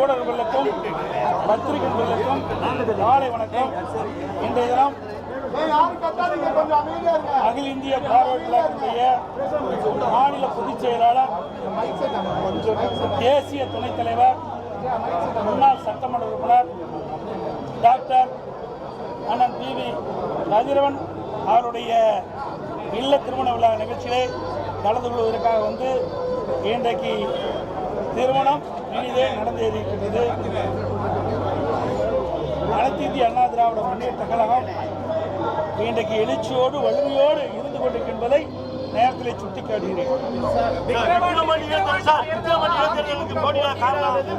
ஊடகங்களுக்கும் பத்திரிகைகளுக்கும் காலை வணக்கம். இன்றைய தினம் அகில இந்திய பார்வையாளர் கழகத்தினுடைய மாநில பொதுச் செயலாளர் தேசிய துணைத் தலைவர் முன்னாள் சட்டமன்ற உறுப்பினர் டாக்டர் அண்ணன் பி வி கதிரவன் அவருடைய இல்ல திருமண விழா நிகழ்ச்சியிலே கலந்து கொள்வதற்காக வந்து இன்றைக்கு திருமணம் இனிதே நடந்தேறியிருக்கிறது அனைத்து இந்திய அண்ணா திராவிட முன்னேற்ற கழகம் இன்றைக்கு எழுச்சியோடு வலிமையோடு இருந்து கொண்டிருக்கின்றதை நேரத்தில் சுட்டிக்காட்டுகிறேன்.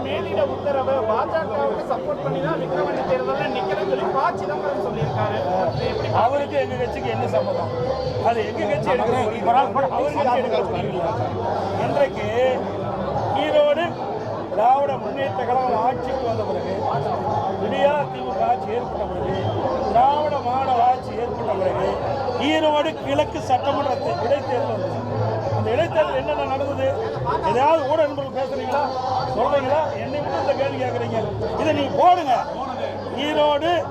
மேலிட உத்தரவு. பாஜகவுக்கு சப்போர்ட் பண்ணி தான் விக்ரவாண்டி தேர்தலில் நிக்கிறேன்னு சொல்லி ப சிதம்பரம் சொல்லியிருக்காரு. அவருக்கு எங்க கட்சிக்கு என்ன சம்மதம்? அது எங்க கட்சி எடுக்கிற முடிவு அவர் கட்சி எடுக்கிற முடிவு இல்லை. இன்றைக்கு ஈரோடு திராவிட முன்னேற்ற கழகம் ஆட்சிக்கு வந்த பிறகு விடியா திமுக ஆட்சி ஏற்பட்ட பிறகு திராவிட மாடல் ஆட்சி ஏற்பட்ட பிறகு ஈரோடு கிழக்கு சட்டமன்ற இடைத்தேர்தல் வந்தது. அந்த இடைத்தேர்தல் என்னென்ன நடந்தது? எதையாவது ஊட நண்பர்கள் பேசுறீங்களா? சொல்றீங்களா? என்னை மட்டும் இந்த கேள்வி கேட்குறீங்க. இதை நீங்க போடுங்க. ஈரோடு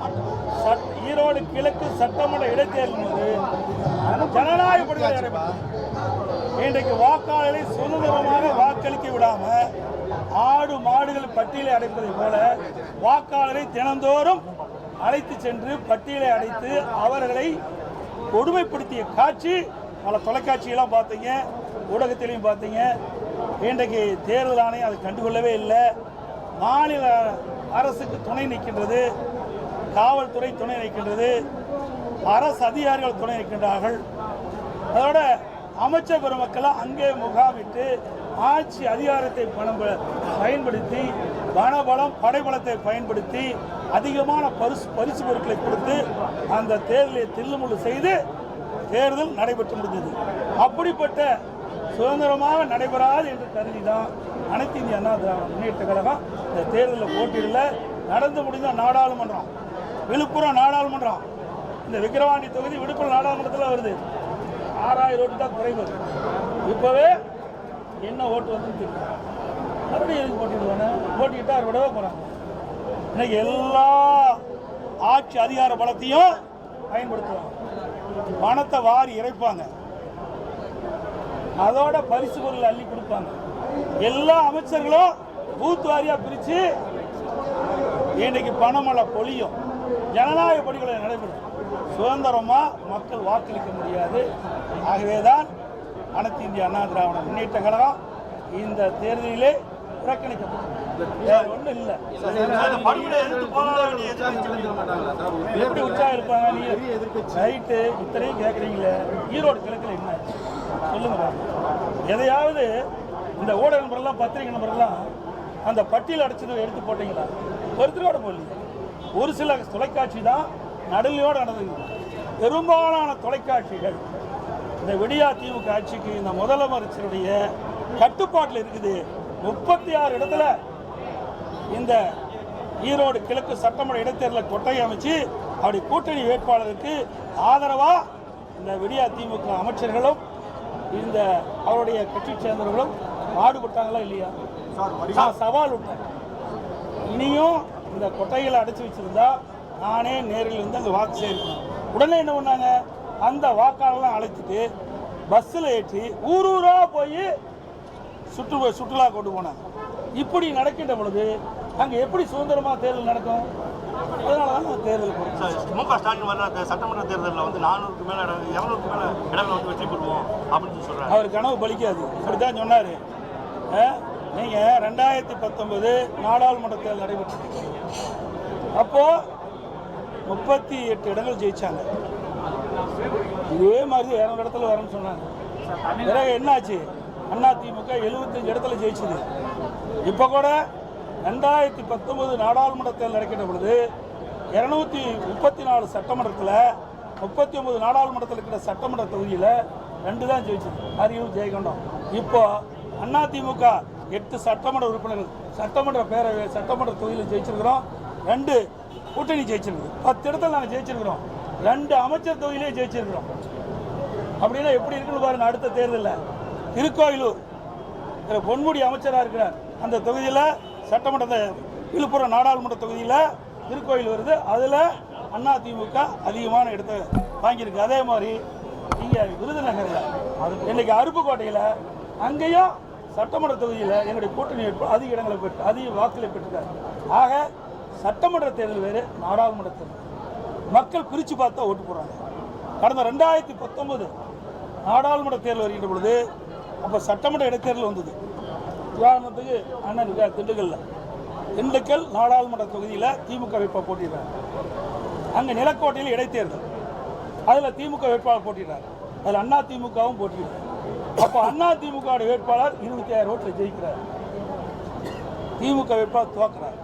சட்- ஈரோடு கிழக்கு சட்டமன்ற இடைத்தேர்தல் வந்து ஜனநாயக படுகொலை இன்றைக்கு வாக்காளரை சுதந்திரமாக வாக்களிக்க விடாம ஆடு மாடுகள் பட்டியலை அடைப்பதை போல வாக்காளரை தினந்தோறும் அழைத்து சென்று பட்டியலை அடைத்து அவர்களை கொடுமைப்படுத்திய காட்சி பல தொலைக்காட்சியெல்லாம் பார்த்தீங்க ஊடகத்திலையும் பார்த்தீங்க. இன்றைக்கு தேர்தல் ஆணையம் அதை கண்டுகொள்ளவே இல்லை. மாநில அரசுக்கு துணை நிற்கின்றது காவல்துறை துணை நிற்கின்றது அரசு அதிகாரிகள் துணை நிற்கின்றார்கள். அதோட அமைச்சர் பெருமக்கள் அங்கே முகாமிட்டு ஆட்சி அதிகாரத்தை பணம் ப- பயன்படுத்தி பணபலம் படைபலத்தை பயன்படுத்தி அதிகமான பரிசு பரிசு பொருட்களை கொடுத்து அந்த தேர்தலை தில்லுமுள்ளு செய்து தேர்தல் நடைபெற்று முடிந்தது. அப்படிப்பட்ட சுதந்திரமாக நடைபெறாது என்று கருதி தான் அனைத்து இந்திய அண்ணா திராவிட முன்னேற்ற கழகம் இந்த தேர்தலில் போட்டியிடல. நடந்து முடிந்த நாடாளுமன்றம் விழுப்புரம் நாடாளுமன்றம் இந்த விக்கிரவாண்டி தொகுதி விழுப்புரம் நாடாளுமன்றத்தில் வருது. ஆறாயிரம் ஓட்டு தான் குறைவு. இப்போவே என்ன ஓட்டு வந்து தெரியும் மறுபடியும் எதுக்கு போட்டிடுவானே போட்டிக்கிட்டா விடவே போகிறாங்க இன்னைக்கு எல்லா ஆட்சி அதிகார பலத்தையும் பயன்படுத்துவாங்க. பணத்தை வாரி இறைப்பாங்க. அதோட பரிசு பொருள் அள்ளி கொடுப்பாங்க. எல்லா அமைச்சர்களும் பூத் வாரியா பிரித்து இன்னைக்கு பணமழை பொழியும். ஜனநாயக படிகளை நடைபெறும். சுதந்திரமாக மக்கள் வாக்களிக்க முடியாது. ஆகவே தான் அனைத்து இந்திய அண்ணா திராவிட முன்னேற்ற கழகம் இந்த தேர்தலிலே புறக்கணிக்கப்பட்டது இல்லை எப்படி உற்சாகம் இருப்பாங்க நீ ரைட்டு இத்தனையும் கேட்குறீங்களே ஈரோடு கிழக்கில் என்ன? சொல்லுங்க. எதையாவது இந்த ஊடக நம்பர்லாம் பத்திரிகை நம்பர்லாம் அந்த பட்டியல் அடைச்சது எடுத்து போட்டீங்களா ஒருத்தரோட போடல ஒரு சில தொலைக்காட்சி தான் நடுநிலையோடு நடந்தது பெரும்பாலான தொலைக்காட்சிகள் இந்த விடியா திமுக ஆட்சிக்கு இந்த முதலமைச்சருடைய கட்டுப்பாட்டில் இருக்குது. முப்பத்தி ஆறு இடத்துல இந்த ஈரோடு கிழக்கு சட்டமன்ற இடைத்தேர்தலை கொட்டகை அமைச்சு அப்படி கூட்டணி வேட்பாளருக்கு ஆதரவா இந்த விடியா திமுக அமைச்சர்களும் இந்த அவருடைய கட்சி சேர்ந்தவர்களும் பாடுபட்டாங்களா இல்லையா? நான் சவால் விட்டேன் இனியும் இந்த கொட்டைகளை அடைச்சி வச்சிருந்தா நானே நேரில் வந்து அங்கே வாக்கு சேர்க்கணும் உடனே என்ன பண்ணாங்க? அந்த வாக்காளர்லாம் அழைச்சிட்டு பஸ்ஸில் ஏற்றி ஊர் ஊராக போய் சுற்று சுற்றுலா கொண்டு போனாங்க. இப்படி நடக்கின்ற பொழுது அங்கே எப்படி சுதந்திரமாக தேர்தல் நடக்கும்? தேர்தல் மு க ஸ்டாலின் வர சட்டமன்ற தேர்தலில் வந்து நானூறுக்கு மேலே இரநூறுக்கு மேலே இடங்களை வந்து வெற்றி பெறுவோம் அப்படின்னு சொல்கிறாங்க அவர் கனவு பலிக்காது. இப்படி தான் சொன்னார் நீங்கள் ரெண்டாயிரத்தி பத்தொன்பது நாடாளுமன்ற தேர்தல் நடைபெற்றது. அப்போது முப்பத்தி எட்டு இடங்கள் ஜெயிச்சாங்க. இதே மாதிரி இரநூறு இடத்துல வரேன்னு சொன்னாங்க. பிறகு என்னாச்சு? அண்ணா திமுக எழுபத்தஞ்சு இடத்துல ஜெயிச்சுது. இப்போ கூட ரெண்டாயிரத்தி பத்தொன்பது நாடாளுமன்ற தேர்தல் நடக்கின்ற பொழுது இரநூத்தி முப்பத்தி நாலு சட்டமன்றத்தில் முப்பத்தி ஒன்பது நாடாளுமன்றத்தில் இருக்கிற சட்டமன்ற தொகுதியில் ரெண்டு தான் ஜெயிச்சது. அரியும் ஜெயகொண்டம் இப்போ அண்ணா திமுக எட்டு சட்டமன்ற உறுப்பினர்கள் சட்டமன்ற பேரவை சட்டமன்ற தொகுதியில் ஜெயிச்சிருக்கிறோம். ரெண்டு கூட்டணி ஜெயிச்சிருக்குது. பத்து இடத்துல நாங்கள் ஜெயிச்சிருக்கிறோம். ரெண்டு அமைச்சர் தொகுதியிலே ஜெயிச்சிருக்கிறோம். அப்படின்னா எப்படி இருக்குன்னு பாருங்க அடுத்த தேர்தலில். திருக்கோயிலூர் பொன்முடி அமைச்சராக இருக்கிறார் அந்த தொகுதியில் சட்டமன்ற விழுப்புரம் நாடாளுமன்ற தொகுதியில் திருக்கோயில் வருது. அதில் அதிமுக அதிகமான இடத்தை வாங்கியிருக்கு. அதே மாதிரி இங்கே விருதுநகரில் இன்னைக்கு அருப்புக்கோட்டையில் அங்கேயும் சட்டமன்ற தொகுதியில் எங்களுடைய கூட்டணி வேட்பாளர் அதிக இடங்களை பெற்று அதிக வாக்குகளை பெற்றுட்டார் ஆக சட்டமன்ற தேர்தல் வேறு நாடாளுமன்ற தேர்தல். மக்கள் பிரித்து பார்த்தா ஓட்டு போடுறாங்க. கடந்த ரெண்டாயிரத்தி பத்தொன்பது நாடாளுமன்ற தேர்தல் வருகின்ற பொழுது அப்போ சட்டமன்ற இடைத்தேர்தல் வந்தது. உதாரணத்துக்கு அண்ணன் இருக்கார் திண்டுக்கல்ல. திண்டுக்கல் நாடாளுமன்ற தொகுதியில் திமுக வேட்பாளர் போட்டிடுறாங்க அங்கே நிலக்கோட்டையில் இடைத்தேர்தல். அதில் திமுக வேட்பாளர் போட்டிடுறார் அதில் அண்ணா திமுகவும் போட்டிடுறாரு அப்போ அண்ணா திமுக வேட்பாளர் இருபத்தி ஆயிரம் ஓட்டில் ஜெயிக்கிறார். திமுக வேட்பாளர் துவக்கிறார்.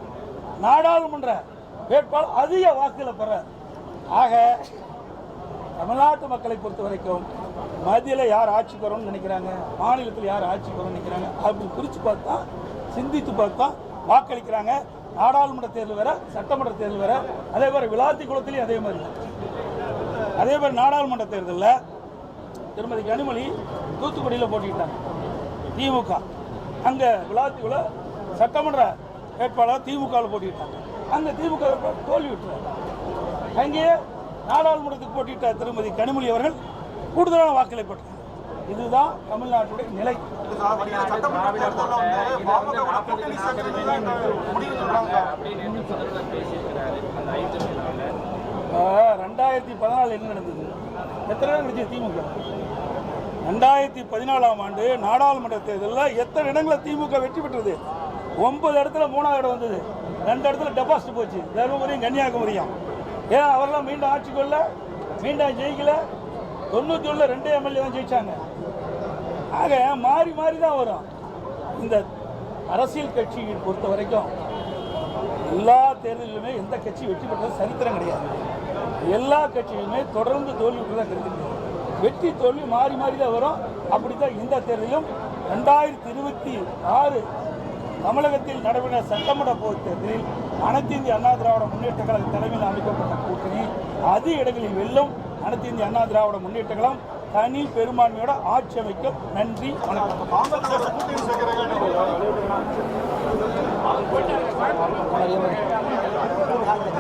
நாடாளுமன்ற வேட்பாளர் அதிக வாக்குகளை பெறார். ஆக தமிழ்நாட்டு மக்களை பொறுத்த வரைக்கும் மத்தியில் யார் ஆட்சிக்கு வரும்னு நினைக்கிறாங்க மாநிலத்தில் யார் ஆட்சிக்கு வரும்னு நினைக்கிறாங்க அப்படி பிரித்து பார்த்தா சிந்தித்து பார்த்தா வாக்களிக்கிறாங்க. நாடாளுமன்ற தேர்தல் வேற சட்டமன்ற தேர்தல் வேற அதே மாதிரி விளாத்தி குளத்துலேயும் அதே மாதிரி. அதே மாதிரி நாடாளுமன்ற தேர்தலில் திருமதி கனிமொழி தூத்துக்குடியில் போட்டிக்கிட்டாங்க திமுக. அங்கே விளாத்திக்குள்ள சட்டமன்ற வேட்பாளர் திமுகவில் போட்டிக்கிட்டாங்க அங்கே திமுக தோல்வி விட்டுறாங்க அங்கேயே நாடாளுமன்றத்துக்கு போட்டியிட்ட திருமதி கனிமொழி அவர்கள் கூடுதலான வாக்களை பெற்றார். இதுதான் தமிழ்நாட்டுடைய நிலை. ரெண்டாயிரத்தி பதினாலு என்ன நடந்தது? எத்தனை இடம் கிடைச்சது திமுக? ரெண்டாயிரத்தி பதினாலாம் ஆண்டு நாடாளுமன்ற தேர்தலில் எத்தனை இடங்களில் திமுக வெற்றி பெற்றது? ஒன்பது இடத்துல மூணாவது இடம் வந்தது. ரெண்டு இடத்துல டெபாசிட் போச்சு. தருமபுரியும் கன்னியாகுமரியும். ஏன் அவரெல்லாம் மீண்டும் ஆட்சி கொள்ள மீண்டும் ஜெயிக்கல? தொண்ணூற்றி ஒன்றில் ரெண்டு எம்எல்ஏ தான் ஜெயிச்சாங்க. ஆக மாறி மாறி தான் வரும். இந்த அரசியல் கட்சியை பொறுத்த வரைக்கும் எல்லா தேர்தலிலுமே எந்த கட்சி வெற்றி பெற்றது சரித்திரம் கிடையாது. எல்லா கட்சியுமே தொடர்ந்து தோல்வி தான் கிடைக்கிறது வெற்றி தோல்வி மாறி மாறி தான் வரும். அப்படி தான் இந்த தேர்தலும் ரெண்டாயிரத்தி இருபத்தி ஆறு தமிழகத்தில் நடைபெற்ற சட்டமன்ற பொதுத் தேர்தலில் அனைத்து இந்திய அண்ணா திராவிட முன்னேற்ற கழக தலைமையில் அமைக்கப்பட்ட கூட்டணி. அது இடங்களில் வெல்லும் அனைத்து இந்திய அண்ணா திராவிட முன்னேற்ற கழகம் தனி பெரும்பான்மையோட ஆட்சி அமைக்க நன்றி வணக்கம். கூட்டணி